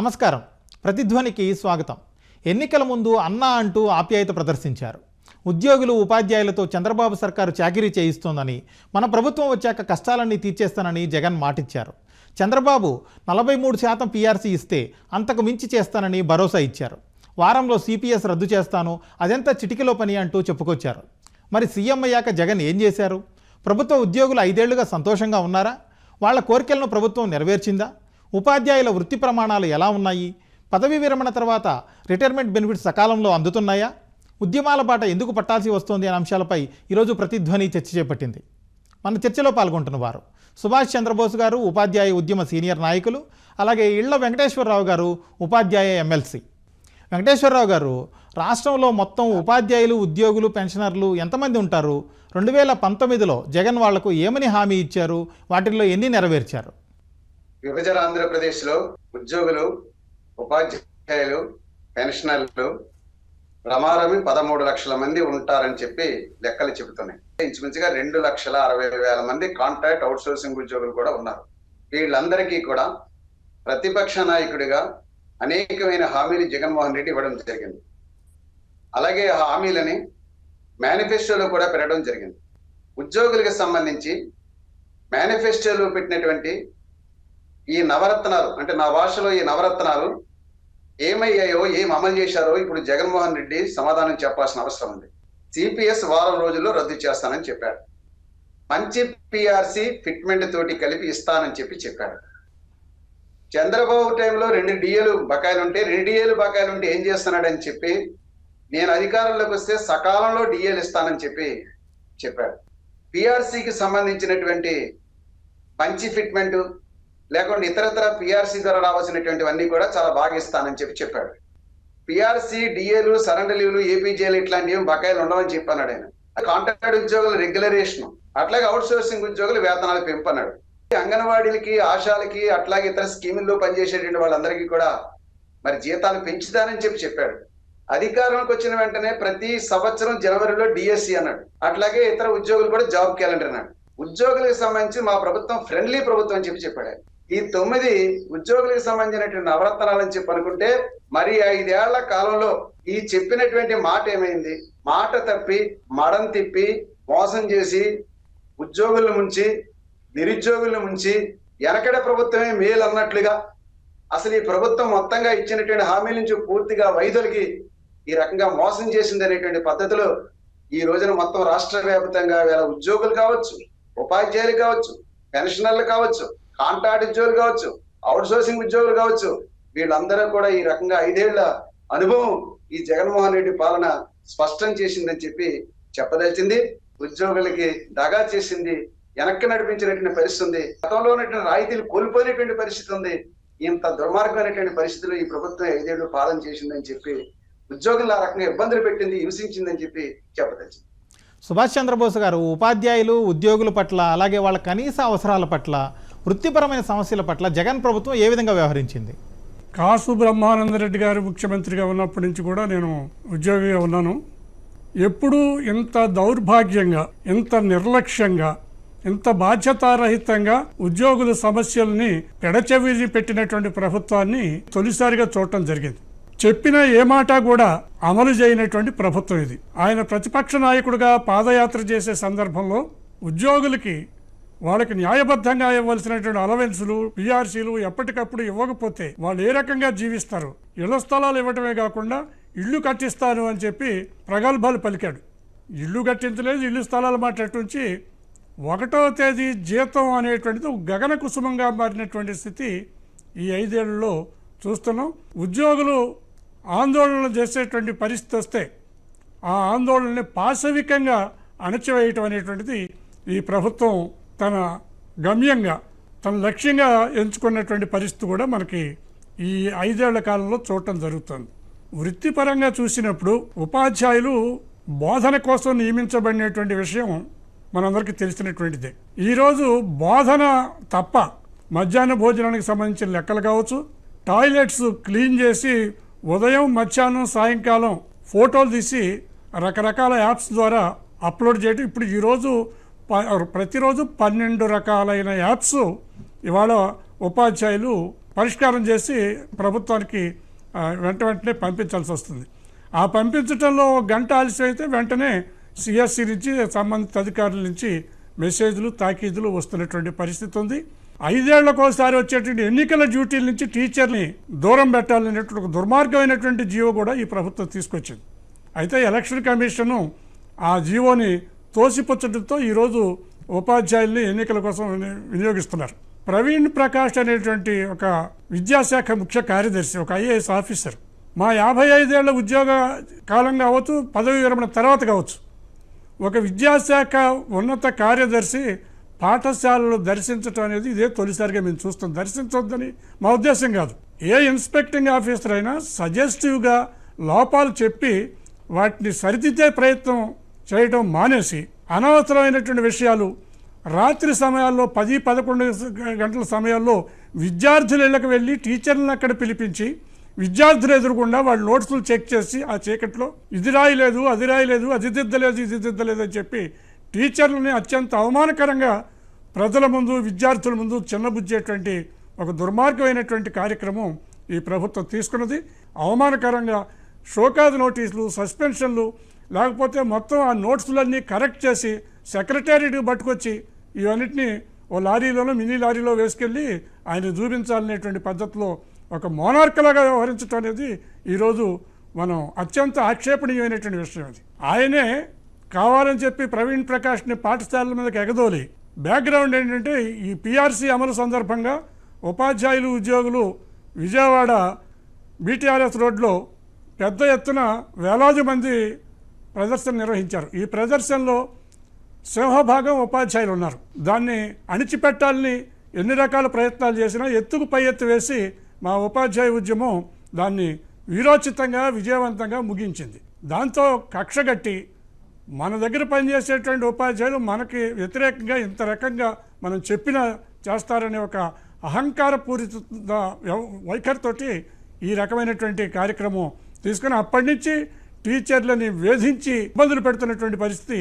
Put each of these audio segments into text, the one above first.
నమస్కారం. ప్రతిధ్వనికి స్వాగతం. ఎన్నికల ముందు అన్నా అంటూ ఆప్యాయత ప్రదర్శించారు. ఉద్యోగులు ఉపాధ్యాయులతో చంద్రబాబు సర్కారు చాకిరీ చేయిస్తోందని మన ప్రభుత్వం వచ్చాక కష్టాలన్నీ తీర్చేస్తానని జగన్ మాటిచ్చారు. చంద్రబాబు నలభై మూడు శాతం పీఆర్సీ ఇస్తే అంతకు మించి చేస్తానని భరోసా ఇచ్చారు. వారంలో సిపిఎస్ రద్దు చేస్తాను అదంతా చిటికలో పని అంటూ చెప్పుకొచ్చారు. మరి సీఎం అయ్యాక జగన్ ఏం చేశారు? ప్రభుత్వ ఉద్యోగులు ఐదేళ్ళుగా సంతోషంగా ఉన్నారా? వాళ్ళ కోరికలను ప్రభుత్వం నెరవేర్చిందా? ఉపాధ్యాయుల వృత్తి ప్రమాణాలు ఎలా ఉన్నాయి? పదవీ విరమణ తర్వాత రిటైర్మెంట్ బెనిఫిట్స్ సకాలంలో అందుతున్నాయా? ఉద్యమాల బాట ఎందుకు పట్టాల్సి వస్తోంది అనే అంశాలపై ఈరోజు ప్రతిధ్వని చర్చ చేపట్టింది. మన చర్చలో పాల్గొంటున్న వారు సుభాష్ చంద్రబోస్ గారు ఉపాధ్యాయ ఉద్యమ సీనియర్ నాయకులు అలాగే ఇళ్ళ వెంకటేశ్వరరావు గారు ఉపాధ్యాయ ఎమ్మెల్సీ. వెంకటేశ్వరరావు గారు రాష్ట్రంలో మొత్తం ఉపాధ్యాయులు ఉద్యోగులు పెన్షనర్లు ఎంతమంది ఉంటారు? రెండు వేల పంతొమ్మిదిలో జగన్ వాళ్ళకు ఏమని హామీ ఇచ్చారు? వాటిల్లో ఎన్ని నెరవేర్చారు? విభజన ఆంధ్రప్రదేశ్లో ఉద్యోగులు ఉపాధ్యాయులు పెన్షనర్లు రమారమి పదమూడు లక్షల మంది ఉంటారని చెప్పి లెక్కలు చెబుతున్నాయి. ఇంచుమించుగా రెండు లక్షల అరవై వేల మంది కాంట్రాక్ట్ అవుట్సోర్సింగ్ ఉద్యోగులు కూడా ఉన్నారు. వీళ్ళందరికీ కూడా ప్రతిపక్ష నాయకుడిగా అనేకమైన హామీలు జగన్మోహన్ రెడ్డి ఇవ్వడం జరిగింది. అలాగే ఆ హామీలని మేనిఫెస్టోలో కూడా పెట్టడం జరిగింది. ఉద్యోగులకు సంబంధించి మేనిఫెస్టోలో పెట్టినటువంటి ఈ నవరత్నాలు అంటే నా భాషలో ఈ నవరత్నాలు ఏమయ్యాయో ఏం అమలు చేశారో ఇప్పుడు జగన్మోహన్ రెడ్డి సమాధానం చెప్పాల్సిన అవసరం ఉంది. సిపిఎస్ వారం రోజుల్లో రద్దు చేస్తానని చెప్పాడు. మంచి పిఆర్సి ఫిట్మెంట్ తోటి కలిపి ఇస్తానని చెప్పి చెప్పాడు. చంద్రబాబు టైంలో రెండు డిఏలు బకాయిలు ఉంటే రెండు డిఏలు బకాయిలు ఉంటే ఏం చేస్తున్నాడని చెప్పి నేను అధికారంలోకి వస్తే సకాలంలో డిఏలు ఇస్తానని చెప్పి చెప్పాడు. పిఆర్సీకి సంబంధించినటువంటి మంచి ఫిట్మెంట్ లేకుంటే ఇతరతర పిఆర్సీ ద్వారా రావాల్సినటువంటివన్నీ కూడా చాలా బాగా ఇస్తానని చెప్పి చెప్పాడు. పిఆర్సీ డిఏలు సరెండర్ లీవ్లు ఏపీజేలు ఇట్లాంటివి ఏం బకాయిలు ఉండవని చెప్పన్నాడు ఆయన. కాంట్రాక్ట్ ఉద్యోగుల రెగ్యులరేషన్ అట్లాగే అవుట్ సోర్సింగ్ ఉద్యోగులు వేతనాలు పెంపన్నాడు. అంగన్వాడీలకి ఆశాలకి అట్లాగే ఇతర స్కీముల్లో పనిచేసేటువంటి వాళ్ళందరికీ కూడా మరి జీతాలు పెంచుతానని చెప్పి చెప్పాడు. అధికారంలోకి వచ్చిన వెంటనే ప్రతి సంవత్సరం జనవరిలో డిఎస్సి అన్నాడు. అట్లాగే ఇతర ఉద్యోగులు కూడా జాబ్ క్యాలెండర్ అన్నాడు. ఉద్యోగులకు సంబంధించి మా ప్రభుత్వం ఫ్రెండ్లీ ప్రభుత్వం అని చెప్పి చెప్పాడు ఈ తొమ్మిది ఉద్యోగులకు సంబంధించినటువంటి నవరత్నాలని చెప్పి అనుకుంటే మరి ఐదేళ్ళ కాలంలో ఈ చెప్పినటువంటి మాట ఏమైంది? మాట తప్పి మడం తిప్పి మోసం చేసి ఉద్యోగులను ముంచి నిరుద్యోగులను ముంచి వెనకడ ప్రభుత్వమే మేలు అన్నట్లుగా అసలు ఈ ప్రభుత్వం మొత్తంగా ఇచ్చినటువంటి హామీల నుంచి పూర్తిగా వైదొలిగి ఈ రకంగా మోసం చేసింది అనేటువంటి పద్ధతిలో ఈ రోజున మొత్తం రాష్ట్ర వ్యాప్తంగా వేల ఉద్యోగులు కావచ్చు ఉపాధ్యాయులు కావచ్చు పెన్షనర్లు కావచ్చు కాంట్రాక్ట్ ఉద్యోగులు కావచ్చు అవుట్ సోర్సింగ్ ఉద్యోగులు కావచ్చు వీళ్ళందరూ కూడా ఈ రకంగా ఐదేళ్ళ అనుభవం ఈ జగన్మోహన్ రెడ్డి పాలన స్పష్టం చేసిందని చెప్పి చెప్పదలిచింది. ఉద్యోగులకి దగా చేసింది వెనక్కి నడిపించినటువంటి పరిస్థితి ఉంది. గతంలో ఉన్నటువంటి రాయితీలు కోల్పోయినటువంటి పరిస్థితి ఉంది. ఇంత దుర్మార్గమైనటువంటి పరిస్థితులు ఈ ప్రభుత్వం ఐదేళ్ళు పాలన చేసిందని చెప్పి ఉద్యోగులు ఆ రకంగా ఇబ్బందులు పెట్టింది హింసించిందని చెప్పి చెప్పదలిచింది. సుభాష్ చంద్రబోస్ గారు ఉపాధ్యాయులు ఉద్యోగుల పట్ల అలాగే వాళ్ళ కనీస అవసరాల పట్ల వృత్తిపరమైన సమస్యల పట్ల జగన్ ప్రభుత్వం ఏ విధంగా వ్యవహరించింది? కాసు బ్రహ్మానందరెడ్డి గారు ముఖ్యమంత్రిగా ఉన్నప్పటి నుంచి కూడా నేను ఉద్యోగిగా ఉన్నాను. ఎప్పుడూ ఇంత దౌర్భాగ్యంగా ఇంత నిర్లక్ష్యంగా ఇంత బాధ్యతారహితంగా ఉద్యోగుల సమస్యల్ని పెడచెవిరి పెట్టినటువంటి ప్రభుత్వాన్ని తొలిసారిగా చూడటం జరిగింది. చెప్పిన ఏ మాట కూడా అమలు చేయనటువంటి ప్రభుత్వం ఇది. ఆయన ప్రతిపక్ష నాయకుడిగా పాదయాత్ర చేసే సందర్భంలో ఉద్యోగులకి వాళ్ళకి న్యాయబద్ధంగా ఇవ్వాల్సినటువంటి అలవెన్సులు పిఆర్సీలు ఎప్పటికప్పుడు ఇవ్వకపోతే వాళ్ళు ఏ రకంగా జీవిస్తారు? ఇళ్ళ స్థలాలు ఇవ్వటమే కాకుండా ఇల్లు కట్టిస్తాను అని చెప్పి ప్రగల్భాలు పలికాడు. ఇల్లు కట్టించలేదు ఇల్లు స్థలాలు మాట్లాడుతుంచి ఒకటో తేదీ జీతం అనేటువంటిది గగన కుసుమంగా మారినటువంటి స్థితి ఈ ఐదేళ్ళలో చూస్తున్నాం. ఉద్యోగులు ఆందోళనలు చేసేటువంటి పరిస్థితి వస్తే ఆ ఆందోళనని పాశవికంగా అణచివేయటం అనేటువంటిది ఈ ప్రభుత్వం తన గమ్యంగా తన లక్ష్యంగా ఎంచుకున్నటువంటి పరిస్థితి కూడా మనకి ఈ ఐదేళ్ళ కాలంలో చూడటం జరుగుతుంది. వృత్తిపరంగా చూసినప్పుడు ఉపాధ్యాయులు బోధన కోసం నియమించబడినటువంటి విషయం మనందరికీ తెలిసినటువంటిదే. ఈరోజు బోధన తప్ప మధ్యాహ్న భోజనానికి సంబంధించిన లెక్కలు కావచ్చు టాయిలెట్స్ క్లీన్ చేసి ఉదయం మధ్యాహ్నం సాయంకాలం ఫోటోలు తీసి రకరకాల యాప్స్ ద్వారా అప్లోడ్ చేయడం ఇప్పుడు ఈరోజు ప- ప్రతిరోజు పన్నెండు రకాలైన యాప్స్ ఇవాళ ఉపాధ్యాయులు పరిష్కారం చేసి ప్రభుత్వానికి వెంట వెంటనే పంపించాల్సి వస్తుంది. ఆ పంపించడంలో గంట ఆలస్యం అయితే వెంటనే సిఎస్సి నుంచి సంబంధిత అధికారుల నుంచి మెసేజ్లు తాకీదులు వస్తున్నటువంటి పరిస్థితి ఉంది. ఐదేళ్ళకోసారి వచ్చేటువంటి ఎన్నికల డ్యూటీల నుంచి టీచర్ని దూరం పెట్టాలనేటువంటి ఒక దుర్మార్గమైనటువంటి జీవో కూడా ఈ ప్రభుత్వం తీసుకొచ్చింది. అయితే ఎలక్షన్ కమిషను ఆ జీవోని తోసిపుచ్చడంతో ఈరోజు ఉపాధ్యాయుల్ని ఎన్నికల కోసం వినియోగిస్తున్నారు. ప్రవీణ్ ప్రకాష్ అనేటువంటి ఒక విద్యాశాఖ ముఖ్య కార్యదర్శి ఒక ఐఏఎస్ ఆఫీసర్. మా యాభై ఐదేళ్ళ ఉద్యోగ కాలం కావచ్చు పదవి విరమణ తర్వాత కావచ్చు. ఒక విద్యాశాఖ ఉన్నత కార్యదర్శి పాఠశాలలో దర్శించడం అనేది ఇదే తొలిసారిగా మేము చూస్తాం. దర్శించొద్దని మా ఉద్దేశం కాదు. ఏ ఇన్స్పెక్టింగ్ ఆఫీసర్ అయినా సజెస్టివ్గా లోపాలు చెప్పి వాటిని సరిదిద్దే ప్రయత్నం చేయటం మానేసి అనవసరమైనటువంటి విషయాలు రాత్రి సమయాల్లో పది పదకొండు గంటల సమయాల్లో విద్యార్థుల ఇళ్ళకి వెళ్ళి టీచర్లను అక్కడ పిలిపించి విద్యార్థులు ఎదురుకుండా వాళ్ళ నోట్స్లు చెక్ చేసి ఆ చీకట్లో ఇది రాయలేదు అది రాయలేదు అది దిద్దలేదు ఇది దిద్దలేదు అని చెప్పి టీచర్లని అత్యంత అవమానకరంగా ప్రజల ముందు విద్యార్థుల ముందు చిన్నబుజ్జేటువంటి ఒక దుర్మార్గమైనటువంటి కార్యక్రమం ఈ ప్రభుత్వం తీసుకున్నది. అవమానకరంగా షోకాజ్ నోటీసులు సస్పెన్షన్లు లేకపోతే మొత్తం ఆ నోట్స్లన్నీ కరెక్ట్ చేసి సెక్రటేరియట్కి పట్టుకొచ్చి ఇవన్నిటిని ఓ లారీలోనో మినీ లారీలో వేసుకెళ్ళి ఆయన చూపించాలనేటువంటి పద్ధతిలో ఒక మోనార్కలాగా వ్యవహరించడం అనేది ఈరోజు మనం అత్యంత ఆక్షేపణీయమైనటువంటి విషయం అది. ఆయనే కావాలని చెప్పి ప్రవీణ్ ప్రకాష్ని పాఠశాలల మీదకి ఎగదోలి. బ్యాక్గ్రౌండ్ ఏంటంటే ఈ పిఆర్సీ అమలు సందర్భంగా ఉపాధ్యాయులు ఉద్యోగులు విజయవాడ బీటీఆర్ఎస్ రోడ్లో పెద్ద ఎత్తున వేలాది మంది ప్రదర్శన నిర్వహించారు. ఈ ప్రదర్శనలో సింహభాగం ఉపాధ్యాయులు ఉన్నారు దాన్ని అణిచిపెట్టాలని ఎన్ని రకాల ప్రయత్నాలు చేసినా ఎత్తుకు పై ఎత్తు వేసి మా ఉపాధ్యాయ ఉద్యమం దాన్ని వీరోచితంగా విజయవంతంగా ముగించింది. దాంతో కక్షగట్టి మన దగ్గర పనిచేసేటువంటి ఉపాధ్యాయులు మనకి వ్యతిరేకంగా ఇంత రకంగా మనం చెప్పిన చేస్తారనే ఒక అహంకారపూరిత వ్యవ- వైఖరితోటి ఈ రకమైనటువంటి కార్యక్రమం తీసుకుని అప్పటి నుంచి టీచర్లని వేధించి ఇబ్బందులు పెడుతున్నటువంటి పరిస్థితి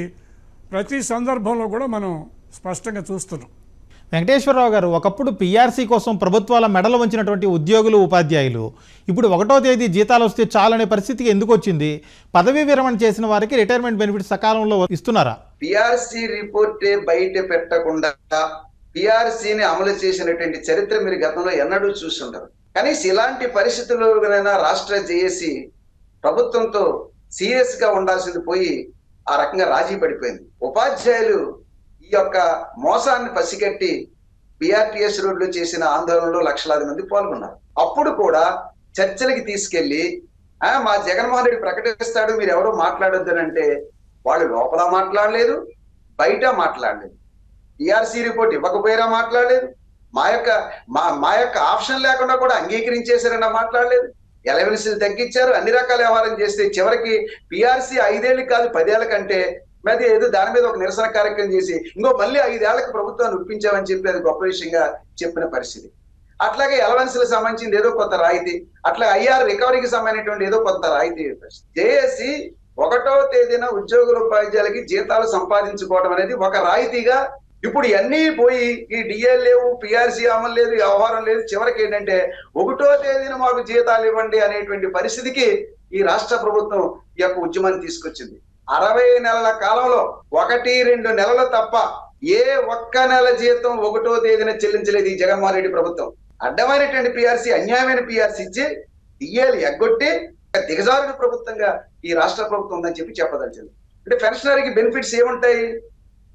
ప్రతి సందర్భంలో కూడా మనం స్పష్టంగా చూస్తున్నాం. వెంకటేశ్వరరావు గారు ఒకప్పుడు పీఆర్సీ కోసం ప్రభుత్వాల మెడలు వంచినటువంటి ఉద్యోగులు ఉపాధ్యాయులు. ఇప్పుడు ఒకటో తేదీ జీతాలు వస్తే చాలనే పరిస్థితికి ఎందుకు వచ్చింది? పదవీ విరమణ చేసిన వారికి రిటైర్మెంట్ బెనిఫిట్ సకాలంలో ఇస్తున్నారా? పిఆర్సీ రిపోర్టే బయట పెట్టకుండా పిఆర్సీని అమలు చేసినటువంటి చరిత్ర మీరు గతంలో ఎన్నడూ చూసి ఉండరు. కనీసం ఇలాంటి పరిస్థితుల్లోనైనా రాష్ట్ర జేఏసీ ప్రభుత్వంతో సీరియస్గా ఉండాల్సింది పోయి ఆ రకంగా రాజీ పడిపోయింది. ఉపాధ్యాయులు ఈ యొక్క మోసాన్ని పసిగట్టి బిఆర్టీఎస్ రోడ్లు చేసిన ఆందోళనలో లక్షలాది మంది పాల్గొన్నారు. అప్పుడు కూడా చర్చలకి తీసుకెళ్ళి ఆ మా జగన్మోహన్ రెడ్డి ప్రకటిస్తాడు మీరు ఎవరు మాట్లాడొద్దనంటే వాళ్ళు లోపల మాట్లాడలేదు బయట మాట్లాడలేదు. టీఆర్సీ రిపోర్ట్ ఇవ్వకపోయినా మాట్లాడలేదు. మా యొక్క మా మా యొక్క ఆప్షన్ లేకుండా కూడా అంగీకరించేశారన్న మాట్లాడలేదు. ఎలవెన్సీలు తగ్గించారు. అన్ని రకాల వ్యవహారం చేస్తే చివరికి పిఆర్సీ ఐదేళ్ళు కాదు పదేళ్ళ కంటే మరి ఏదో దాని మీద ఒక నిరసన కార్యక్రమం చేసి ఇంకో మళ్ళీ ఐదేళ్ళకు ప్రభుత్వాన్ని ఒప్పించామని చెప్పి అది గొప్ప విషయంగా చెప్పిన పరిస్థితి. అట్లాగే ఎలవెన్సీలకు సంబంధించింది ఏదో కొంత రాయితీ అట్లా ఐఆర్ రికవరీకి సంబంధించినటువంటి ఏదో కొంత రాయితీ జేఏసీ ఒకటో తేదీన ఉద్యోగుల ఉపాధ్యాయులకి జీతాలు సంపాదించుకోవడం అనేది ఒక రాయితీగా ఇప్పుడు ఇవన్నీ పోయి ఈ డిఎల్ లేవు పిఆర్సీ అమలు లేదు వ్యవహారం లేదు. చివరికి ఏంటంటే ఒకటో తేదీన మాకు జీతాలు ఇవ్వండి అనేటువంటి పరిస్థితికి ఈ రాష్ట్ర ప్రభుత్వం ఈ యొక్క ఉద్యమాన్ని తీసుకొచ్చింది. అరవై నెలల కాలంలో ఒకటి రెండు నెలలు తప్ప ఏ ఒక్క నెల జీతం ఒకటో తేదీన చెల్లించలేదు ఈ జగన్మోహన్ రెడ్డి ప్రభుత్వం. అడ్డమైనటువంటి పిఆర్సీ అన్యాయమైన పిఆర్సీ ఇచ్చి డిఏలు ఎగ్గొట్టి దిగజారుడు ప్రభుత్వంగా ఈ రాష్ట్ర ప్రభుత్వం ఉందని చెప్పి చెప్పదలిచింది. అంటే పెన్షనరీకి బెనిఫిట్స్ ఏముంటాయి?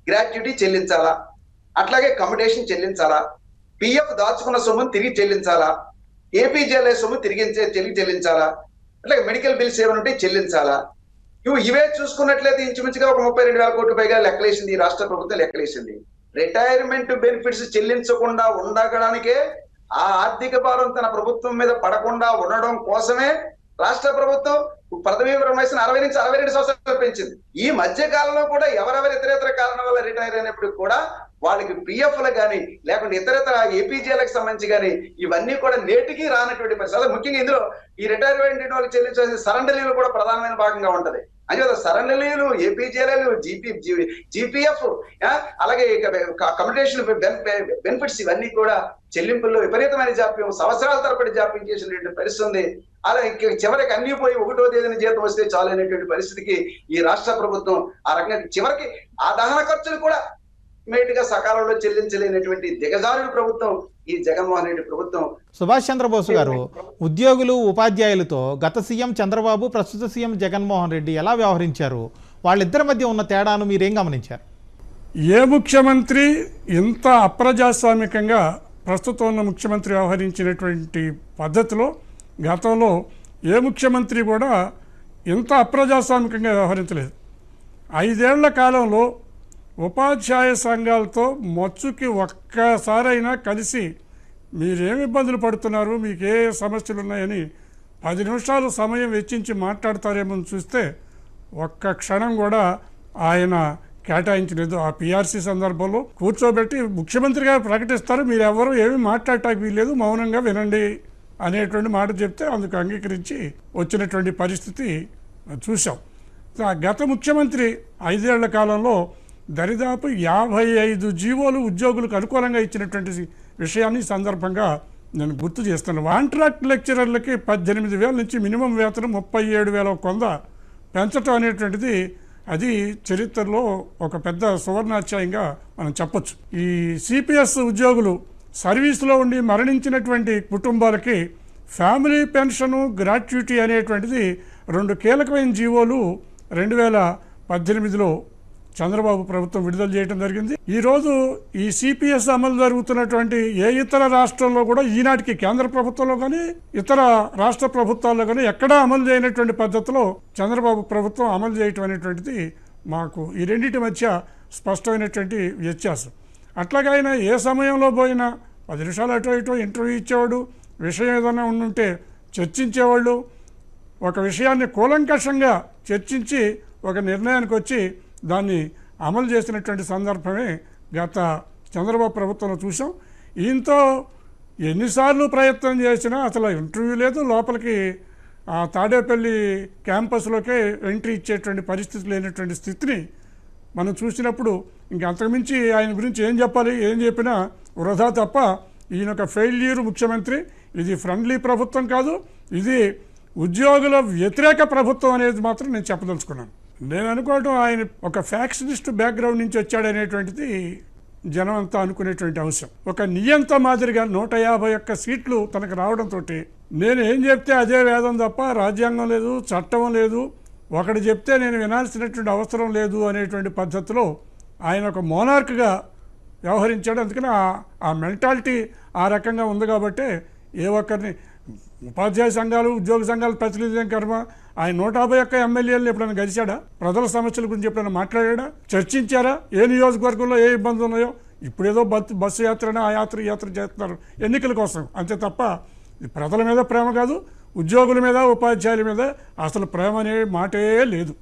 గ్రాట్యుటీ చెల్లించాలా? అట్లాగే కమిటేషన్ చెల్లించాలా? పిఎఫ్ దాచుకున్న సొమ్మును తిరిగి చెల్లించాలా? ఏపీజీఎల్ఐ సొమ్ము తిరిగి తిరిగి చెల్లించాలా? అట్లాగే మెడికల్ బిల్స్ ఏమైనా ఉంటే చెల్లించాలా? ఇవి ఇవే చూసుకున్నట్లయితే ఇంచుమించుగా ఒక ముప్పై రెండు వేల కోట్ల పైగా లెక్కలేసింది ఈ రాష్ట్ర ప్రభుత్వం లెక్కలేసింది. రిటైర్మెంట్ బెనిఫిట్స్ చెల్లించకుండా ఉండగడానికే ఆ ఆర్థిక భారం తన ప్రభుత్వం మీద పడకుండా ఉండడం కోసమే రాష్ట్ర ప్రభుత్వం పదవీ విరమణ అరవై నుంచి అరవై రెండు సంవత్సరాలు పెంచింది. ఈ మధ్య కాలంలో కూడా ఎవరెవరి ఇతరేతర కారణం వల్ల రిటైర్ అయినప్పుడు కూడా వాళ్ళకి పిఎఫ్లు కానీ లేకుంటే ఇతరితర ఏపీజీలకు సంబంధించి కానీ ఇవన్నీ కూడా నేటికి రానటువంటి పరిస్థితి. ముఖ్యంగా ఇందులో ఈ రిటైర్మెంట్ వాళ్ళకి చెల్లించాల్సిన సరెండర్ కూడా ప్రధానమైన భాగంగా ఉంటది. అంతే సరళలీలు ఏపీజేలు జీపీ జీపీఎఫ్ అలాగే కమ్యూనికేషన్ బెనిఫిట్స్ ఇవన్నీ కూడా చెల్లింపుల్లో విపరీతమైన జాప్యం సంవత్సరాల తరబడి జాప్యం చేసినటువంటి పరిస్థితి ఉంది. అలా చివరికి అన్ని పోయి ఒకటో తేదీన జీతం వస్తే చాలు అనేటువంటి పరిస్థితికి ఈ రాష్ట్ర ప్రభుత్వం ఆ రకంగా చివరికి ఆ దహన ఖర్చులు కూడా ఇమీడియట్గా సకాలంలో చెల్లించలేనటువంటి దిగజారుడు ప్రభుత్వం ఈ జగన్మోహన్ రెడ్డి ప్రభుత్వం. సుభాష్ చంద్రబోస్ గారు ఉద్యోగులు ఉపాధ్యాయులతో గత సీఎం చంద్రబాబు ప్రస్తుత సీఎం జగన్మోహన్ రెడ్డి ఎలా వ్యవహరించారు? వాళ్ళిద్దరి మధ్య ఉన్న తేడాను మీరేం గమనించారు? ఏ ముఖ్యమంత్రి ఇంత అప్రజాస్వామికంగా ప్రస్తుతం ఉన్న ముఖ్యమంత్రి వ్యవహరించినటువంటి పద్ధతిలో గతంలో ఏ ముఖ్యమంత్రి కూడా ఇంత అప్రజాస్వామికంగా వ్యవహరించలేదు. ఐదేళ్ళ కాలంలో ఉపాధ్యాయ సంఘాలతో మచ్చుకి ఒక్కసారైనా కలిసి మీరేమి ఇబ్బందులు పడుతున్నారు మీకు ఏ సమస్యలు ఉన్నాయని పది నిమిషాలు సమయం వెచ్చించి మాట్లాడతారేమో అని చూస్తే ఒక్క క్షణం కూడా ఆయన కేటాయించలేదు. ఆ పిఆర్సీ సందర్భంలో కూర్చోబెట్టి ముఖ్యమంత్రి గారు ప్రకటిస్తారు మీరు ఎవరు ఏమీ మాట్లాడటానికి వీల్లేదు మౌనంగా వినండి అనేటువంటి మాట చెప్తే అందుకు అంగీకరించి వచ్చినటువంటి పరిస్థితి చూసాం ఆ గత ముఖ్యమంత్రి ఐదేళ్ళ కాలంలో దరిదాపు యాభై ఐదు జీవోలు ఉద్యోగులకు అనుకూలంగా ఇచ్చినటువంటి విషయాన్ని సందర్భంగా నేను గుర్తు చేస్తాను. కాంట్రాక్ట్ లెక్చరర్లకి పద్దెనిమిది వేల నుంచి మినిమం వేతనం ముప్పై ఏడు వేల కొంద పెంచడం అనేటువంటిది అది చరిత్రలో ఒక పెద్ద సువర్ణాధ్యాయంగా మనం చెప్పచ్చు. ఈ సిపిఎస్ ఉద్యోగులు సర్వీస్లో ఉండి మరణించినటువంటి కుటుంబాలకి ఫ్యామిలీ పెన్షను గ్రాట్యుటీ అనేటువంటిది రెండు కీలకమైన జీవోలు రెండు వేల పద్దెనిమిదిలో చంద్రబాబు ప్రభుత్వం విడుదల చేయడం జరిగింది. ఈరోజు ఈ సిపిఎస్ అమలు జరుగుతున్నటువంటి ఏ ఇతర రాష్ట్రంలో కూడా ఈనాటికి కేంద్ర ప్రభుత్వంలో కానీ ఇతర రాష్ట్ర ప్రభుత్వాల్లో కానీ ఎక్కడా అమలు చేయనటువంటి పద్ధతిలో చంద్రబాబు ప్రభుత్వం అమలు చేయటం అనేటువంటిది మాకు ఈ రెండింటి మధ్య స్పష్టమైనటువంటి వ్యత్యాసం. అట్లాగే ఆయన ఏ సమయంలో పోయినా పది నిమిషాలు అటో ఇటో ఇంటర్వ్యూ ఇచ్చేవాడు విషయం ఏదైనా ఉండుంటే చర్చించేవాళ్ళు ఒక విషయాన్ని కూలంకషంగా చర్చించి ఒక నిర్ణయానికి వచ్చి దాన్ని అమలు చేసినటువంటి సందర్భమే గత చంద్రబాబు ప్రభుత్వంలో చూసాం ఈయంతో ఎన్నిసార్లు ప్రయత్నం చేసినా అసలు ఇంటర్వ్యూ లేదు. లోపలికి ఆ తాడేపల్లి క్యాంపస్లోకే ఎంట్రీ ఇచ్చేటువంటి పరిస్థితి లేనటువంటి స్థితిని మనం చూసినప్పుడు ఇంక అంతకుమించి ఆయన గురించి ఏం చెప్పాలి ఏం చెప్పినా వృధా తప్ప ఈయన ఒక ఫెయిల్యూర్ ముఖ్యమంత్రి. ఇది ఫ్రెండ్లీ ప్రభుత్వం కాదు. ఇది ఉద్యోగుల వ్యతిరేక ప్రభుత్వం అనేది మాత్రం నేను చెప్పదలుచుకున్నాను. నేను అనుకోవడం ఆయన ఒక ఫ్యాక్షనిస్ట్ బ్యాక్గ్రౌండ్ నుంచి వచ్చాడనేటువంటిది జనం అంతా అనుకునేటువంటి అంశం. ఒక నియంత మాదిరిగా నూట యాభై ఒక్క సీట్లు తనకు రావడంతో నేను ఏం చెప్తే అదే వేదం తప్ప రాజ్యాంగం లేదు చట్టం లేదు ఒకటి చెప్తే నేను వినాల్సినటువంటి అవసరం లేదు అనేటువంటి పద్ధతిలో ఆయన ఒక మోనార్క్గా వ్యవహరించాడు. అందుకని ఆ- ఆ మెంటాలిటీ ఆ రకంగా ఉంది కాబట్టి ఏ ఒక్కరిని ఉపాధ్యాయ సంఘాలు ఉద్యోగ సంఘాలు ప్రతినిధులం కర్మ. ఆయన నూట యాభై ఒక్క ఎమ్మెల్యేలను ఎప్పుడైనా కలిశాడా ప్రజల సమస్యల గురించి ఎప్పుడైనా మాట్లాడా చర్చించారా? ఏ నియోజకవర్గంలో ఏ ఇబ్బందులు ఉన్నాయో? ఇప్పుడేదో బస్ బస్సు యాత్రన ఆ యాత్ర యాత్ర చేస్తున్నారు. ఎన్నికల కోసం. అంతే తప్ప ప్రజల మీద ప్రేమ కాదు ఉద్యోగుల మీద ఉపాధ్యాయుల మీద అసలు ప్రేమ అనే మాటే లేదు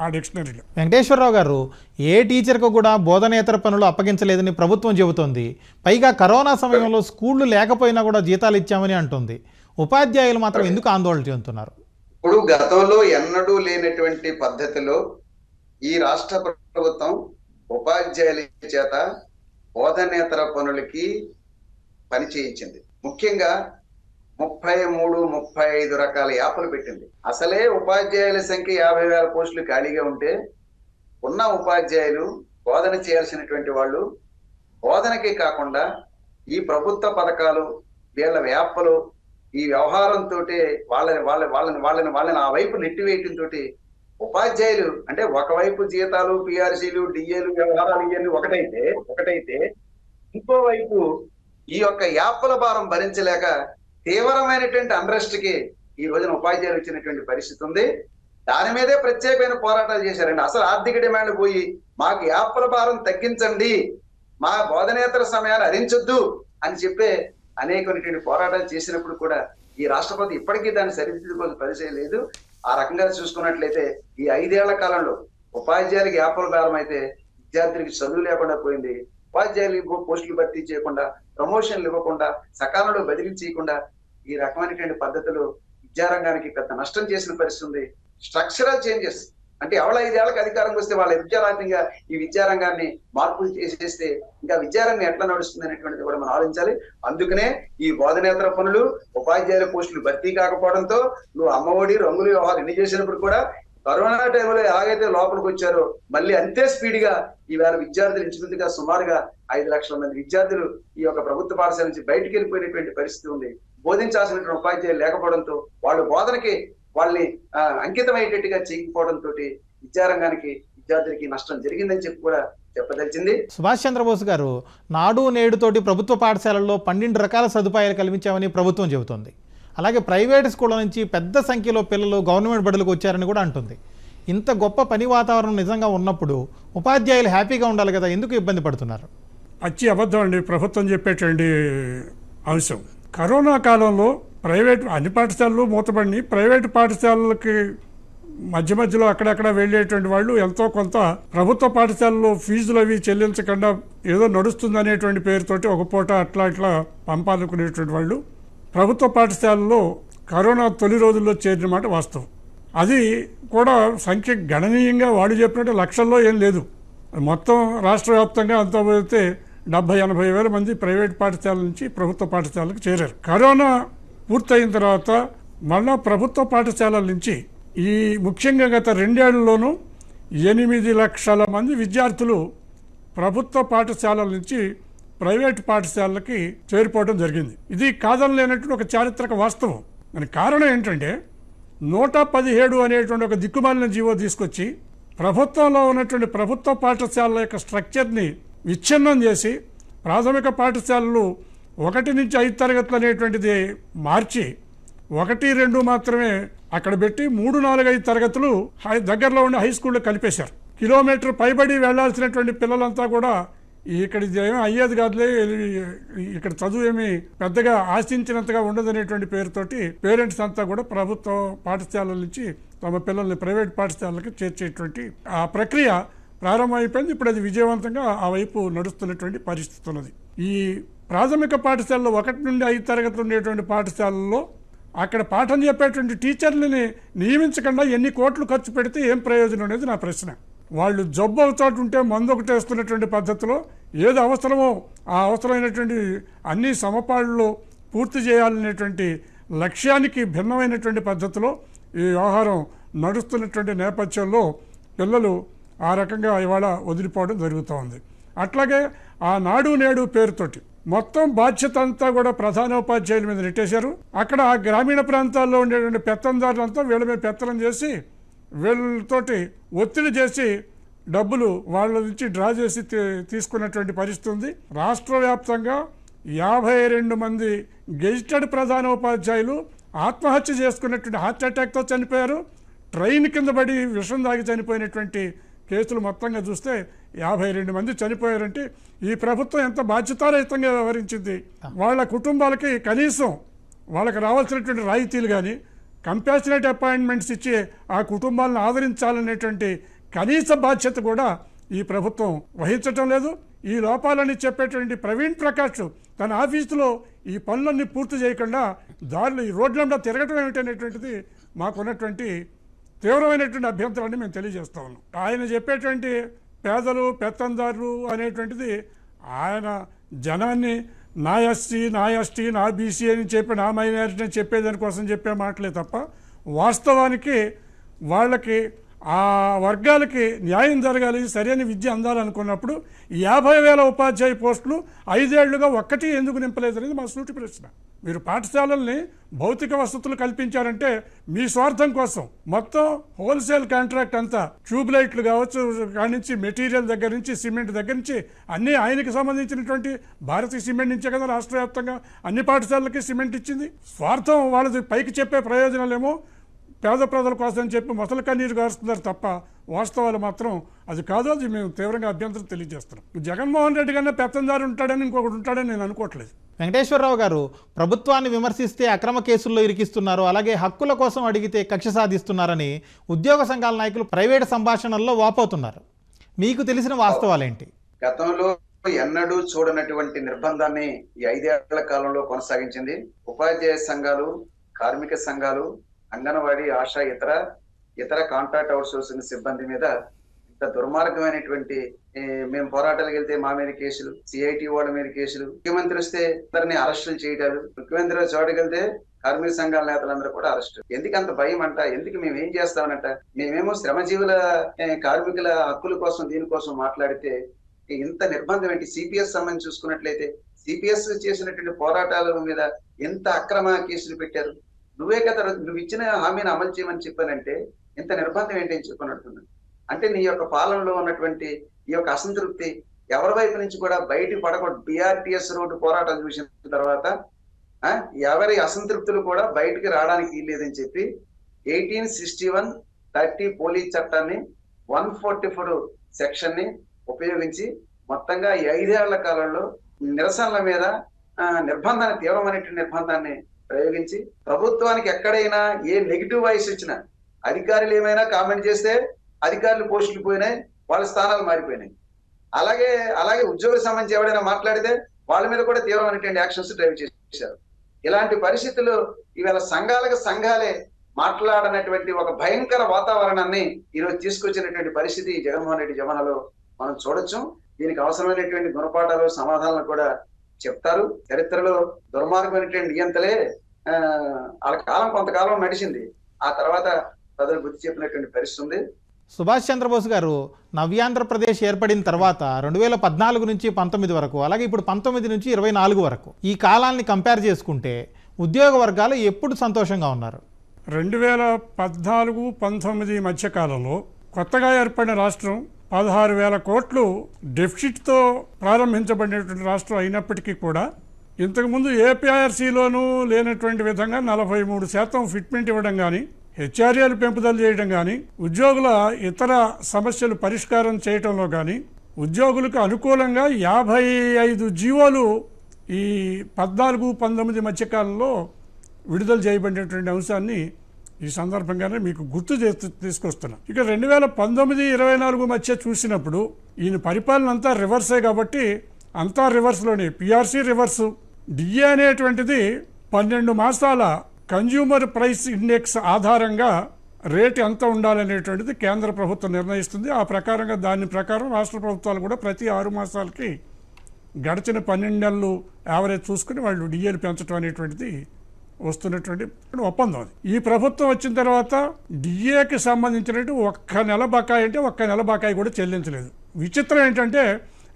ఆ డిక్షనరీలో. వెంకటేశ్వరరావు గారు ఏ టీచర్కు కూడా బోధనేతర పనులు అప్పగించలేదని ప్రభుత్వం చెబుతోంది. పైగా కరోనా సమయంలో స్కూళ్ళు లేకపోయినా కూడా జీతాలు ఇచ్చామని అంటుంది. ఉపాధ్యాయులు మాత్రం ఎందుకు ఆందోళన చెందుతున్నారు? ఇప్పుడు గతంలో ఎన్నడూ లేనటువంటి పద్ధతిలో ఈ రాష్ట్ర ప్రభుత్వం ఉపాధ్యాయుల చేత బోధనేతర పనులకి పని చేయించింది. ముఖ్యంగా ముప్పై మూడు ముప్పై ఐదు రకాల యాప్లు పెట్టింది. అసలే ఉపాధ్యాయుల సంఖ్య యాభై వేల పోస్టులు ఖాళీగా ఉంటే ఉన్న ఉపాధ్యాయులు బోధన చేయాల్సినటువంటి వాళ్ళు బోధనకి కాకుండా ఈ ప్రభుత్వ పథకాలు వీళ్ళ వ్యాపలు ఈ వ్యవహారంతో వాళ్ళని వాళ్ళ వాళ్ళని వాళ్ళని వాళ్ళని ఆ వైపు నెట్టివేయటంతో ఉపాధ్యాయులు అంటే ఒకవైపు జీతాలు పిఆర్సీలు డిఏలు వ్యవహారాలు ఇవన్నీ ఒకటైతే ఒకటైతే ఇంకోవైపు ఈ యొక్క యాప్ల భారం భరించలేక తీవ్రమైనటువంటి unrest కి ఈ రోజున ఉపాధ్యాయులు వచ్చినటువంటి పరిస్థితి ఉంది. దాని మీదే ప్రత్యేకమైన పోరాటాలు చేశారండి. అసలు ఆర్థిక డిమాండ్ పోయి మాకు యాప్ల భారం తగ్గించండి మా బోధనేతర సమయాన్ని హరించొద్దు అని చెప్పే అనేకమైనటువంటి పోరాటాలు చేసినప్పుడు కూడా ఈ రాష్ట్రపతి ఇప్పటికీ దాన్ని సరిదిద్దుకోవాల్సిన పరిచయం లేదు. ఆ రకంగా చూసుకున్నట్లయితే ఈ ఐదేళ్ళ కాలంలో ఉపాధ్యాయులకి యాపల భారం అయితే విద్యార్థులకి చదువు లేకుండా పోయింది. ఉపాధ్యాయులు పోస్టులు భర్తీ చేయకుండా ప్రమోషన్లు ఇవ్వకుండా సకాలంలో బదిలీ చేయకుండా ఈ రకమైనటువంటి పద్ధతులు విద్యారంగానికి పెద్ద నష్టం చేసిన పరిస్థితి ఉంది. స్ట్రక్చరల్ చేంజెస్ అంటే ఎవరి ఐదేళ్ళకు అధికారంకి వస్తే వాళ్ళ విద్యారంగంగా ఈ విద్యారంగాన్ని మార్పులు చేసేస్తే ఇంకా విద్యారంగం ఎట్లా నడుస్తుంది అనేటువంటిది కూడా మనం ఆలోచించాలి. అందుకనే ఈ బోధనేతర పనులు ఉపాధ్యాయుల పోస్టులు భర్తీ కాకపోవడంతో నువ్వు అమ్మఒడి రంగులు వ్యవహారం ఎన్ని చేసినప్పుడు కూడా కరోనా టైంలో ఎలాగైతే లోపలికి వచ్చారో మళ్ళీ అంతే స్పీడ్గా ఈవేళ విద్యార్థులు ఇంచుమించుగా సుమారుగా ఐదు లక్షల మంది విద్యార్థులు ఈ యొక్క ప్రభుత్వ పాఠశాల నుంచి బయటికి వెళ్ళిపోయినటువంటి పరిస్థితి ఉంది. బోధించాల్సినటువంటి ఉపాధ్యాయులు లేకపోవడంతో వాళ్ళు బోధనకి వాళ్ళని అంకితమయ్యేటట్టుగా చేయకపోవడంతో విద్యారంగానికి విద్యార్థులకి నష్టం జరిగిందని చెప్పి కూడా చెప్పదలిచింది. సుభాష్ చంద్రబోస్ గారు నాడు నేడుతోటి ప్రభుత్వ పాఠశాలల్లో పన్నెండు రకాల సదుపాయాలు కల్పించామని ప్రభుత్వం చెబుతోంది. అలాగే ప్రైవేట్ స్కూళ్ళ నుంచి పెద్ద సంఖ్యలో పిల్లలు గవర్నమెంట్ బడులకు వచ్చారని కూడా అంటుంది. ఇంత గొప్ప పని వాతావరణం నిజంగా ఉన్నప్పుడు ఉపాధ్యాయులు హ్యాపీగా ఉండాలి కదా ఎందుకు ఇబ్బంది పడుతున్నారు? అచ్చి అబద్ధం అండి ప్రభుత్వం చెప్పేటువంటి అంశం. కరోనా కాలంలో ప్రైవేట్ అన్ని పాఠశాలలు మూతపడినాయి. ప్రైవేట్ పాఠశాలలకి మధ్య మధ్యలో అక్కడక్కడ వెళ్ళేటువంటి వాళ్ళు ఎంతో కొంత ప్రభుత్వ పాఠశాలలో ఫీజులు అవి చెల్లించకుండా ఏదో నడుస్తుంది అనేటువంటి పేరుతోటి ఒక పూట అట్లా అట్లా పంపాలనుకునేటువంటి వాళ్ళు ప్రభుత్వ పాఠశాలలో కరోనా తొలి రోజుల్లో చేరిన మాట వాస్తవం. అది కూడా సంఖ్య గణనీయంగా వాడు చెప్పినట్టు లక్షల్లో ఏం లేదు. మొత్తం రాష్ట్ర వ్యాప్తంగా అంతా పోతే డెబ్బై ఎనభై వేల మంది ప్రైవేట్ పాఠశాల నుంచి ప్రభుత్వ పాఠశాలకు చేరారు. కరోనా పూర్తయిన తర్వాత మళ్ళా ప్రభుత్వ పాఠశాలల నుంచి ఈ ముఖ్యంగా గత రెండేళ్ళలోనూ ఎనిమిది లక్షల మంది విద్యార్థులు ప్రభుత్వ పాఠశాలల నుంచి ప్రైవేట్ పాఠశాలలకి చేరిపోవడం జరిగింది. ఇది కాదనలేనటువంటి ఒక చారిత్రక వాస్తవం. దానికి కారణం ఏంటంటే నూట పదిహేడు అనేటువంటి ఒక దిక్కుమాలిన జీవో తీసుకొచ్చి ప్రభుత్వంలో ఉన్నటువంటి ప్రభుత్వ పాఠశాలల యొక్క స్ట్రక్చర్ని విచ్ఛిన్నం చేసి ప్రాథమిక పాఠశాలలు ఒకటి నుంచి ఐదు తరగతులు అనేటువంటిది మార్చి ఒకటి రెండు మాత్రమే అక్కడ పెట్టి మూడు నాలుగు ఐదు తరగతులు హై దగ్గరలో ఉండే హై స్కూల్లో కలిపేశారు. కిలోమీటర్ పైబడి వెళ్ళాల్సినటువంటి పిల్లలంతా కూడా ఇక్కడ ఏమీ అయ్యేది కాదులే ఇక్కడ చదువు ఏమి పెద్దగా ఆశించినంతగా ఉండదనేటువంటి పేరుతోటి పేరెంట్స్ అంతా కూడా ప్రభుత్వ పాఠశాలల నుంచి తమ పిల్లల్ని ప్రైవేట్ పాఠశాలలకు చేర్చేటువంటి ఆ ప్రక్రియ ప్రారంభమైపోయింది. ఇప్పుడు అది విజయవంతంగా ఆ వైపు నడుస్తున్నటువంటి పరిస్థితి ఉన్నది. ఈ ప్రాథమిక పాఠశాలలో ఒకటి నుండి ఐదు తరగతులు ఉండేటువంటి పాఠశాలల్లో అక్కడ పాఠం చెప్పేటువంటి టీచర్లని నియమించకుండా ఎన్ని కోట్లు ఖర్చు పెడితే ఏం ప్రయోజనం అనేది నా ప్రశ్న. వాళ్ళు జబ్బు అవుతాటుంటే మందు ఒకటి వేస్తున్నటువంటి పద్ధతిలో ఏది అవసరమో ఆ అవసరమైనటువంటి అన్ని సమపాళ్ళు పూర్తి చేయాలనేటువంటి లక్ష్యానికి భిన్నమైనటువంటి పద్ధతిలో ఈ వ్యవహారం నడుస్తున్నటువంటి నేపథ్యంలో పిల్లలు ఆ రకంగా ఇవాళ వదిలిపోవడం జరుగుతూ ఉంది అట్లాగే ఆ నాడు నేడు పేరుతోటి మొత్తం బాధ్యత అంతా కూడా ప్రధానోపాధ్యాయుల మీద నెట్టేశారు. అక్కడ ఆ గ్రామీణ ప్రాంతాల్లో ఉండేటువంటి పెత్తందారులంతా వీళ్ళ మీద పెత్తనం చేసి వీళ్ళతోటి ఒత్తిడి చేసి డబ్బులు వాళ్ళ నుంచి డ్రా చేసి తీ- తీసుకున్నటువంటి పరిస్థితి ఉంది. రాష్ట్ర వ్యాప్తంగా యాభై రెండు మంది గెజిటెడ్ ప్రధానోపాధ్యాయులు ఆత్మహత్య చేసుకున్నటువంటి హార్ట్ అటాక్తో చనిపోయారు. ట్రైన్ కింద పడి విషం దాగి చనిపోయినటువంటి కేసులు మొత్తంగా చూస్తే యాభై రెండు మంది చనిపోయారంటే ఈ ప్రభుత్వం ఎంత బాధ్యతారహితంగా వ్యవహరించింది. వాళ్ళ కుటుంబాలకి కనీసం వాళ్ళకి రావాల్సినటువంటి రాయితీలు కానీ కంపాషనేట్ అపాయింట్మెంట్స్ ఇచ్చి ఆ కుటుంబాలను ఆదరించాలనేటువంటి కనీస బాధ్యత కూడా ఈ ప్రభుత్వం వహించటం లేదు. ఈ లోపాలని చెప్పేటువంటి ప్రవీణ్ ప్రకాష్ తన ఆఫీసులో ఈ పనులన్నీ పూర్తి చేయకుండా దారులు ఈ రోడ్లంలో తిరగటం ఏమిటనేటువంటిది మాకున్నటువంటి తీవ్రమైనటువంటి అభ్యంతరాన్ని మేము తెలియజేస్తా ఉన్నాం. ఆయన చెప్పేటువంటి పేదలు పెత్తందారులు అనేటువంటిది ఆయన జనాన్ని నా ఎస్టీ నా ఎస్టీ నా బీసీ అని చెప్పి నా మైనారిటీ అని చెప్పేదానికోసం చెప్పే మాటలే తప్ప వాస్తవానికి వాళ్ళకి ఆ వర్గాలకి న్యాయం జరగాలి సరైన విద్య అందాలనుకున్నప్పుడు యాభై వేల ఉపాధ్యాయ పోస్టులు ఐదేళ్ళుగా ఒక్కటి ఎందుకు నింపలేదనేది మా సూటి ప్రశ్న. మీరు పాఠశాలల్ని భౌతిక వసతులు కల్పించారంటే మీ స్వార్థం కోసం మొత్తం హోల్సేల్ కాంట్రాక్ట్ అంతా ట్యూబ్ లైట్లు కావచ్చు కాడి నుంచి మెటీరియల్ దగ్గర నుంచి సిమెంట్ దగ్గర నుంచి అన్నీ ఆయనకి సంబంధించినటువంటి భారతీయ సిమెంట్ నుంచే కదా రాష్ట్ర వ్యాప్తంగా అన్ని పాఠశాలలకి సిమెంట్ ఇచ్చింది. స్వార్థం వాళ్ళది పైకి చెప్పే ప్రయోజనాలేమో పేద ప్రజల కోసం చెప్పి మొసలు కన్నీరు గారుస్తున్నారు తప్ప వాస్తవాలు మాత్రం అది కాదు అది మేము తీవ్రంగా అభ్యంతరం తెలియజేస్తున్నాం. జగన్మోహన్ రెడ్డి కన్నా పెత్తందారు ఉంటాడని ఇంకొకటి ఉంటాడని నేను అనుకోవట్లేదు. వెంకటేశ్వరరావు గారు ప్రభుత్వాన్ని విమర్శిస్తే అక్రమ కేసుల్లో ఇరికిస్తున్నారు అలాగే హక్కుల కోసం అడిగితే కక్ష సాధిస్తున్నారని ఉద్యోగ సంఘాల నాయకులు ప్రైవేట్ సంభాషణల్లో వాపోతున్నారు. మీకు తెలిసిన వాస్తవాలేంటి? గతంలో ఎన్నడూ చూడనటువంటి నిర్బంధాన్ని ఈ ఐదేళ్ళ కాలంలో కొనసాగించింది. ఉపాధ్యాయ సంఘాలు కార్మిక సంఘాలు అంగన్వాడీ ఆశా ఇతర ఇతర కాంట్రాక్ట్ అవుట్సోర్సింగ్ సిబ్బంది మీద ఇంత దుర్మార్గమైనటువంటి మేము పోరాటాలకు వెళ్తే మా మీద కేసులు సిఐటి వాళ్ళ మీద కేసులు. ముఖ్యమంత్రి వస్తే ఇతరుని అరెస్టులు చేయడాలు ముఖ్యమంత్రి చోటుకి వెళ్తే కార్మిక సంఘాల నేతలందరూ కూడా అరెస్ట్. ఎందుకు అంత భయం అంట? ఎందుకు మేము ఏం చేస్తామనంట? మేమేమో శ్రమజీవుల కార్మికుల హక్కుల కోసం దీనికోసం మాట్లాడితే ఇంత నిర్బంధం ఏంటి? సిపిఎస్ సంబంధించి చూసుకున్నట్లయితే సిపిఎస్ చేసినటువంటి పోరాటాల మీద ఎంత అక్రమ కేసులు పెట్టారు? నువ్వే కదా నువ్వు ఇచ్చిన హామీని అమలు చేయమని చెప్పానంటే ఇంత నిర్బంధం ఏంటి అని చెప్పనడుతున్నాను అంటే నీ యొక్క పాలనలో ఉన్నటువంటి ఈ యొక్క అసంతృప్తి ఎవరి వైపు నుంచి కూడా బయటికి పడకూడదు బిఆర్టీఎస్ రోడ్డు పోరాటం చూసిన తర్వాత ఎవరి అసంతృప్తులు కూడా బయటికి రావడానికి లేదని చెప్పి eighteen sixty one thirty police చట్టాన్ని వన్ ఫార్టీ ఫోర్ సెక్షన్ని ఉపయోగించి మొత్తంగా ఈ ఐదేళ్ళ కాలంలో నిరసనల మీద నిర్బంధాన్ని తీవ్రమైనటువంటి నిర్బంధాన్ని ప్రయోగించి ప్రభుత్వానికి ఎక్కడైనా ఏ నెగిటివ్ వాయిస్ వచ్చినా అధికారులు ఏమైనా కామెంట్ చేస్తే అధికారులు పోస్టులు పోయినాయి వాళ్ళ స్థానాలు మారిపోయినాయి. అలాగే అలాగే ఉద్యోగులకు సంబంధించి ఎవరైనా మాట్లాడితే వాళ్ళ మీద కూడా తీవ్రమైనటువంటి యాక్షన్స్ డ్రైవ్ చేశారు. ఇలాంటి పరిస్థితులు ఇవాళ సంఘాలకు సంఘాలే మాట్లాడనటువంటి ఒక భయంకర వాతావరణాన్ని ఈరోజు తీసుకొచ్చినటువంటి పరిస్థితి జగన్మోహన్ రెడ్డి జమానాలో మనం చూడొచ్చు. దీనికి అవసరమైనటువంటి గుణపాఠాలు సమాధానాలు కూడా చెప్తారు. చరిత్రలో దుర్మార్గమైనటువంటి నియంతలే ఆ, వాళ్ళ కాలం కొంతకాలం నడిచింది. ఆ తర్వాత ప్రజలు బుద్ధి చెప్పినటువంటి పరిస్థితి ఉంది. సుభాష్ చంద్రబోస్ గారు నవ్యాంధ్రప్రదేశ్ ఏర్పడిన తర్వాత రెండు వేల పద్నాలుగు నుంచి పంతొమ్మిది వరకు అలాగే ఇప్పుడు పంతొమ్మిది నుంచి ఇరవై నాలుగు వరకు ఈ కాలాన్ని కంపేర్ చేసుకుంటే ఉద్యోగ వర్గాలు ఎప్పుడు సంతోషంగా ఉన్నారు? రెండు వేల పద్నాలుగు పంతొమ్మిది మధ్యకాలంలో కొత్తగా ఏర్పడిన రాష్ట్రం పదహారు వేల కోట్లు డెఫిసిట్తో ప్రారంభించబడినటువంటి రాష్ట్రం అయినప్పటికీ కూడా ఇంతకుముందు ఏపీఆర్సీలోనూ లేనటువంటి విధంగా నలభై మూడు శాతం ఫిట్మెంట్ ఇవ్వడం కానీ హెచ్ఆర్ఏలు పెంపుదల చేయడం కానీ ఉద్యోగుల ఇతర సమస్యలు పరిష్కారం చేయడంలో కానీ ఉద్యోగులకు అనుకూలంగా యాభై ఐదు జీవోలు ఈ పద్నాలుగు పంతొమ్మిది మధ్యకాలంలో విడుదల చేయబడినటువంటి అంశాన్ని ఈ సందర్భంగానే మీకు గుర్తు చేస్తూ తీసుకొస్తున్నా. ఇక రెండు వేల పంతొమ్మిది ఇరవై నాలుగు మధ్య చూసినప్పుడు ఈయన పరిపాలన అంతా రివర్సే కాబట్టి అంతా రివర్స్లోనే. PRC reverse. డిఏ అనేటువంటిది పన్నెండు మాసాల కన్జ్యూమర్ ప్రైస్ ఇండెక్స్ ఆధారంగా రేటు ఎంత ఉండాలనేటువంటిది కేంద్ర ప్రభుత్వం నిర్ణయిస్తుంది. ఆ ప్రకారంగా దాని ప్రకారం రాష్ట్ర ప్రభుత్వాలు కూడా ప్రతి ఆరు మాసాలకి గడిచిన పన్నెండు నెలలు యావరేజ్ చూసుకుని వాళ్ళు డిఏలు పెంచడం అనేటువంటిది వస్తున్నటువంటి ఒప్పందం అది. ఈ ప్రభుత్వం వచ్చిన తర్వాత డిఏకి సంబంధించినట్టు ఒక్క నెల బకాయి అంటే ఒక్క నెల బకాయి కూడా చెల్లించలేదు. విచిత్రం ఏంటంటే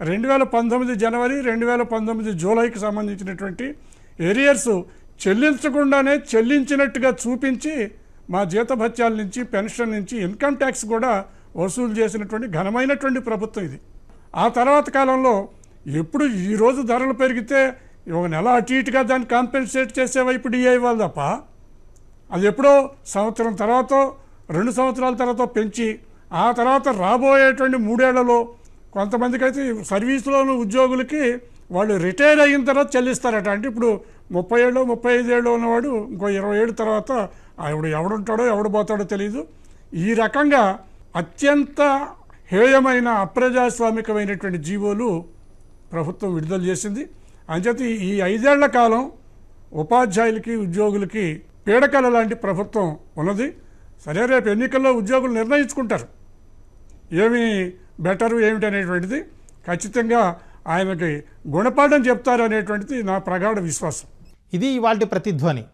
రెండు వేల పంతొమ్మిది జనవరి రెండు వేల పంతొమ్మిది జూలైకి సంబంధించినటువంటి ఏరియర్స్ చెల్లించకుండానే చెల్లించినట్టుగా చూపించి మా జీతభత్యాల నుంచి పెన్షన్ నుంచి ఇన్కమ్ ట్యాక్స్ కూడా వసూలు చేసినటువంటి ఘనమైనటువంటి ప్రభుత్వం ఇది. ఆ తర్వాత కాలంలో ఎప్పుడు ఈరోజు ధరలు పెరిగితే ఒక నెల అటు ఇటుగా దాన్ని కాంపెన్సేట్ చేసే వైపు డిఐ వాళ్ళు తప్ప అది ఎప్పుడో సంవత్సరం తర్వాత రెండు సంవత్సరాల తర్వాత పెంచి ఆ తర్వాత రాబోయేటువంటి మూడేళ్ళలో కొంతమందికి అయితే సర్వీసులోని ఉద్యోగులకి వాళ్ళు రిటైర్ అయిన తర్వాత చెల్లిస్తారట. అంటే ఇప్పుడు ముప్పై ఏళ్ళు ముప్పై ఐదు ఏళ్ళు ఉన్నవాడు ఇంకో ఇరవై ఏళ్ళ తర్వాత ఆవిడ ఎవడుంటాడో ఎవడు పోతాడో తెలియదు ఈ రకంగా అత్యంత హేయమైన అప్రజాస్వామికమైనటువంటి జీవోలు ప్రభుత్వం విడుదల చేసింది. అంచేత ఈ ఐదేళ్ళ కాలం ఉపాధ్యాయులకి ఉద్యోగులకి పీడకల లాంటి ప్రభుత్వం ఉన్నది. సరే రేపు ఎన్నికల్లో ఉద్యోగులు నిర్ణయించుకుంటారు. ఏమి బెటరు ఏమిటి అనేటువంటిది ఖచ్చితంగా ఆయనకి గుణపాఠం చెప్తారు అనేటువంటిది నా ప్రగాఢ విశ్వాసం. ఇది ఇవాల్టి ప్రతిధ్వని.